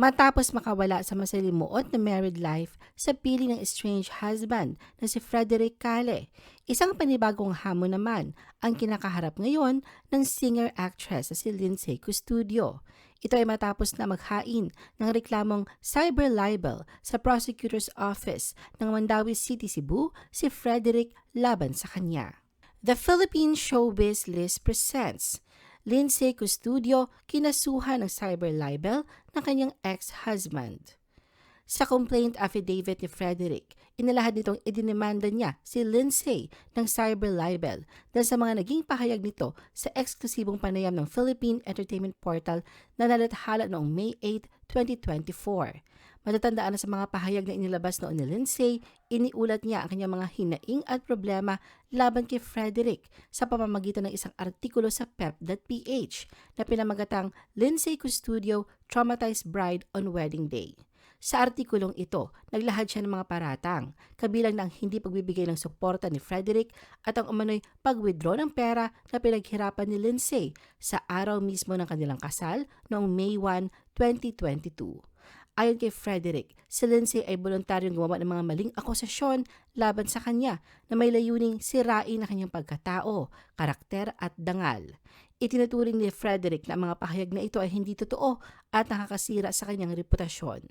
Matapos makawala sa masalimuot na married life sa piling ng estranged husband na si Frederick Cale, isang panibagong hamon naman ang kinakaharap ngayon ng singer-actress na si Lindsay Custodio. Ito ay matapos na maghain ng reklamong cyber libel sa prosecutor's office ng Mandawi City, Cebu si Frederick laban sa kanya. The Philippine Showbiz List presents Lindsay Custodio kinasuhan ng cyber libel ng kanyang ex-husband. Sa complaint affidavit ni Frederick, inalahad nitong idinimanda niya si Lindsay ng cyber libel dahil sa mga naging pahayag nito sa eksklusibong panayam ng Philippine Entertainment Portal na nalathala noong May 8, 2024. Matatandaan na sa mga pahayag na inilabas noon ni Lindsay, iniulat niya ang kanyang mga hinaing at problema laban kay Frederick sa pamamagitan ng isang artikulo sa pep.ph na pinamagatang Lindsay Custodio Traumatized Bride on Wedding Day. Sa artikulong ito, naglahad siya ng mga paratang, kabilang ng hindi pagbibigay ng suporta ni Frederick at ang umano'y pag-withdraw ng pera na pinaghirapan ni Lindsay sa araw mismo ng kanilang kasal noong May 1, 2022. Ayon kay Frederick, si Lindsay ay voluntaryong gumawa ng mga maling akusasyon laban sa kanya na may layuning sirain ang kanyang pagkatao, karakter at dangal. Itinuturing ni Frederick na ang mga pahayag na ito ay hindi totoo at nakakasira sa kanyang reputasyon.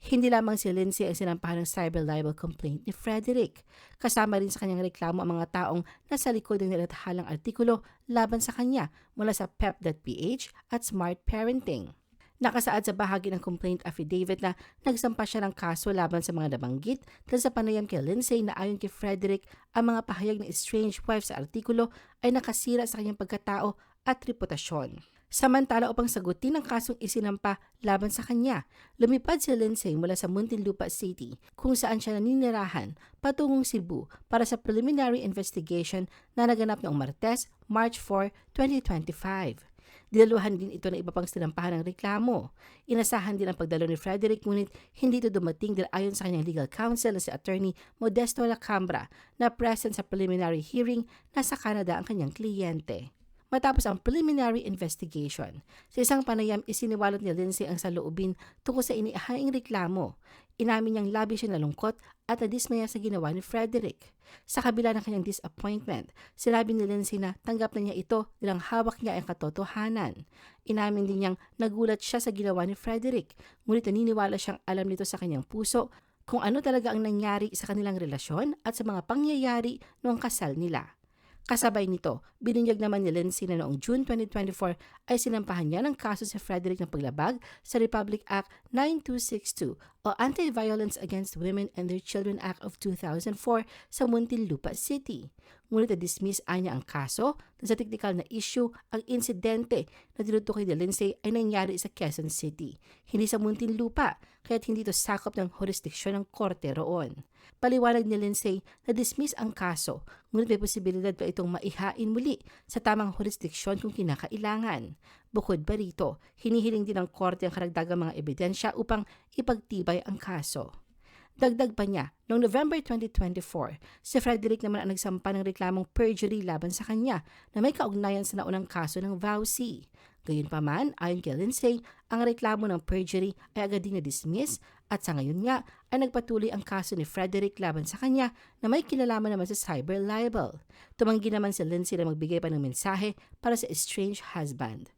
Hindi lamang si Lindsay ang sinampahan ng cyber libel complaint ni Frederick. Kasama rin sa kanyang reklamo ang mga taong nasa likod ng nilathalang artikulo laban sa kanya mula sa pep.ph at Smart Parenting. Nakasaad sa bahagi ng complaint affidavit na nagsampa siya ng kaso laban sa mga nabanggit dahil sa panayam kay Lindsay na ayon kay Frederick ang mga pahayag ng estranged wife sa artikulo ay nakasira sa kanyang pagkatao at reputasyon. Samantala upang sagutin ang kasong isinampa laban sa kanya, lumipad si Lindsay mula sa Muntinlupa City kung saan siya naninirahan patungong Cebu para sa preliminary investigation na naganap noong Martes, March 4, 2025. Dinaluhan din ito ng iba pang sinampahan ng reklamo. Inasahan din ang pagdalo ni Frederick ngunit hindi ito dumating dahil ayon sa kanyang legal counsel na si attorney Modesto Lacambra na present sa preliminary hearing nasa Canada ang kanyang kliyente. Matapos ang preliminary investigation, sa isang panayam isiniwalat ni Lindsay ang saloobin tungkol sa inihaing reklamo. Inamin niyang labi siya nalungkot at nadismaya sa ginawa ni Frederick. Sa kabila ng kanyang disappointment, sinabi ni Lindsay na tanggap na niya ito nilang hawak niya ang katotohanan. Inamin din niyang nagulat siya sa ginawa ni Frederick, ngunit naniniwala siyang alam nito sa kanyang puso kung ano talaga ang nangyari sa kanilang relasyon at sa mga pangyayari noong kasal nila. Kasabay nito, binunyag naman ni Lindsay na noong June 2024 ay sinampahan niya ng kaso si Frederick ng paglabag sa Republic Act 9262 o Anti-Violence Against Women and Their Children Act of 2004 sa Muntinlupa City. Ngunit na-dismiss niya ang kaso na sa teknikal na issue ang insidente na tinutukoy ni Lindsay ay nangyari sa Quezon City, hindi sa Muntinlupa, kaya't hindi ito sakop ng jurisdiksyon ng korte roon. Paliwanag ni Lindsay na dismiss ang kaso, ngunit may posibilidad pa itong maihain muli sa tamang jurisdiksyon kung kinakailangan. Bukod pa rito, hinihiling din ng korte ang karagdagang mga ebidensya upang ipagtibay ang kaso. Dagdag pa niya, noong November 2024, si Frederick naman ang nagsampa ng reklamong perjury laban sa kanya na may kaugnayan sa naunang kaso ng VAUC. Gayunpaman, ayon kay Lindsay, ang reklamo ng perjury ay agad din na-dismiss at sa ngayon nga ay nagpatuloy ang kaso ni Frederick laban sa kanya na may kinalaman naman sa cyber libel. Tumanggi naman si Lindsay na magbigay pa ng mensahe para sa estranged husband.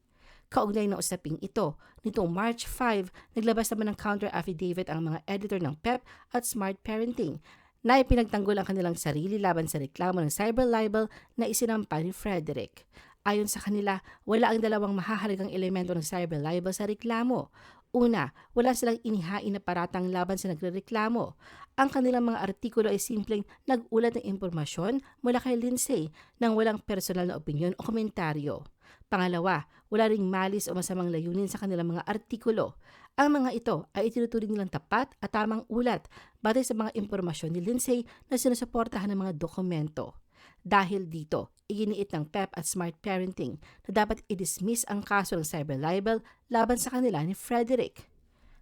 Kaugnay ng usaping ito, nitong March 5, naglabas naman ng counter affidavit ang mga editor ng PEP at Smart Parenting na ipinagtanggol ang kanilang sarili laban sa reklamo ng cyber libel na isinampa ni Frederick. Ayon sa kanila, wala ang dalawang mahahalagang elemento ng cyber libel sa reklamo. Una, wala silang inihain na paratang laban sa nagrereklamo. Ang kanilang mga artikulo ay simpleng nag-ulat ng impormasyon mula kay Lindsay nang walang personal na opinyon o komentaryo. Pangalawa, wala ring malis o masamang layunin sa kanilang mga artikulo. Ang mga ito ay itinuturing nilang tapat at tamang ulat batay sa mga impormasyon ni Lindsay na sinusuportahan ng mga dokumento. Dahil dito, iginiit ng PEP at Smart Parenting na dapat i-dismiss ang kaso ng cyber libel laban sa kanila ni Frederick.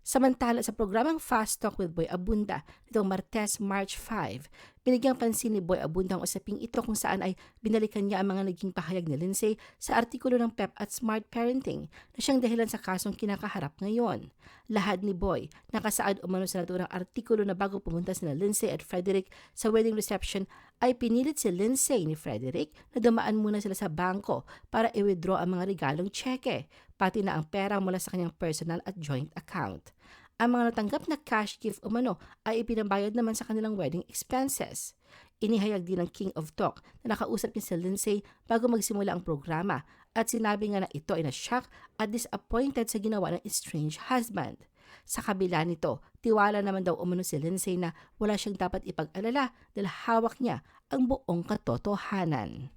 Samantala sa programang Fast Talk with Boy Abunda nitong Martes, March 5, binigyang pansin ni Boy Abunda ang usaping ito kung saan ay binalikan niya ang mga naging pahayag ni Lindsay sa artikulo ng PEP at Smart Parenting na siyang dahilan sa kasong kinakaharap ngayon. Lahad ni Boy, nakasaad umano sa naturang artikulo na bago pumunta sina Lindsay at Frederick sa wedding reception ay pinilit si Lindsay ni Frederick na dumaan muna sila sa bangko para i-withdraw ang mga regalong cheque, pati na ang pera mula sa kanyang personal at joint account. Ang mga natanggap na cash gift umano ay ipinabayad naman sa kanilang wedding expenses. Inihayag din ng King of Talk na nakausap niya si Lindsay bago magsimula ang programa at sinabi nga na ito ay na-shock at disappointed sa ginawa ng estranged husband. Sa kabila nito, tiwala naman daw umano si Lindsay na wala siyang dapat ipag-alala dahil hawak niya ang buong katotohanan.